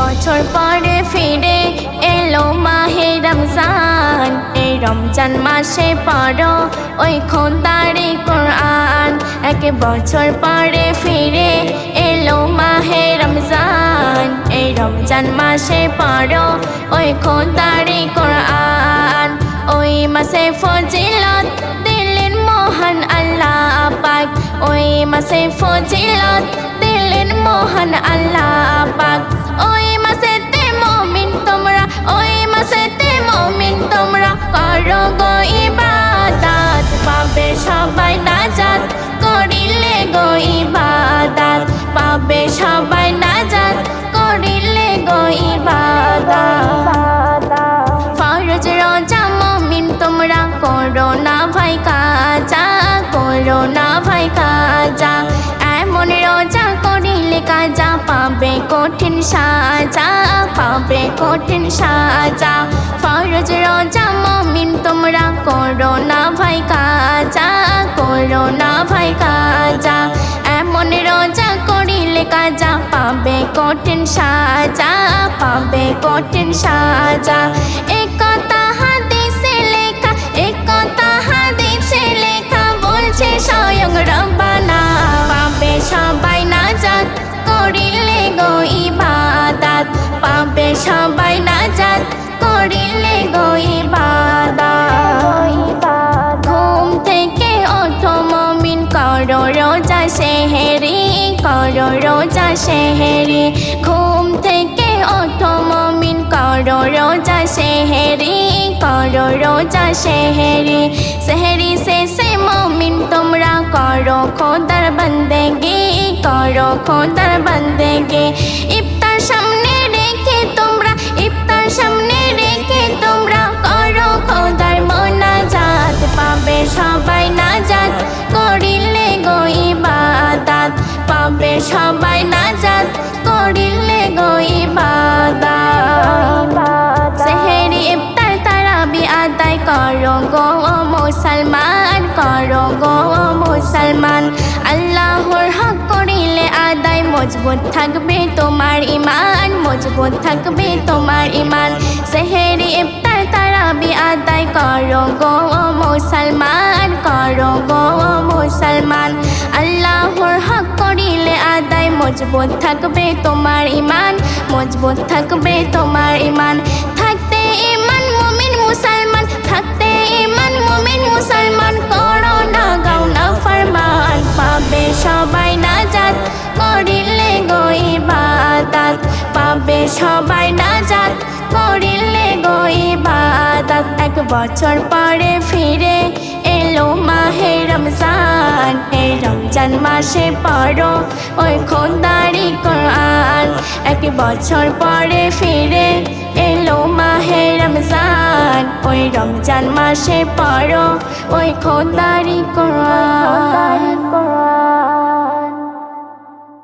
বছর পরে ফিরে এলো মাহে রমজান। এই রমজান মাসে পড়ো, ওই খোদারে কোরআন। এক বছর পরে ফিরে এলো মাহে রমজান। এই রমজান মাসে পড়ো, ওই খোদারে কোরআন। ওই মাসে ফজিলত দিলেন মহান আল্লাহ পাক। ওই মাসে ফজিলত দিলেন মহান আল্লাহ পাক। ওই সবাই নাজাত করিলে গো ইবাদত। পাবে সবাই নাজাত করিলে গো ইবাদত। ফরজ রোজা মমিন, তোমরা করো না ভাই কাজা, করো না ভাই কাজা। এমন রোজা করিলে কাজা, পাবে কঠিন সাজা, পাবে কঠিন সাজা। তোমরা করো না ভাই কাজা করো না ভাই কাজা। এমন রোজা করিলে কাজা পাবে কঠিন সাজা, পাবে কঠিন সাজা। লেখা লেখা, বলছে স্বয়ং পাবে করিলে গো পাবে সবাই নাজাত, করিলে রোজা সেহেরি, ঘুম থেকে ওঠো মমিন, করো রোজা সেহেরি, করো রোজা সেহেরি। সেহেরি সে মমিন, তোমরা করো খোদার বন্দেগি, করো খোদার বন্দেগি। ইফতার সামনে রেখে তোমরা, ইফতার সামনে মুসলমান, করো গো মুসলমান। আল্লাহর হক করিলে আদায় মজবুত থাকবে তোমার ইমান মজবুত থাকবে তোমার ইমান সেহেরি, ইফতার, তারাবি আদায় করো গো মুসলমান, করো গো মুসলমান। আল্লাহর হক করিলে আদায় মজবুত থাকবে তোমার ইমান মজবুত থাকবে তোমার ইমান সবাই নাজাত করিলে গো ইবাদত। এক বছর পরে ফিরে এলো মাহে রমজান। এই রমজান মাসে পড়ো ওই খোদারি কোরআন। এক বছর পরে ফিরে এলো মাহে রমজান। ওই রমজান মাসে পড়ো ওই খোদারি কোরআন কোরআন।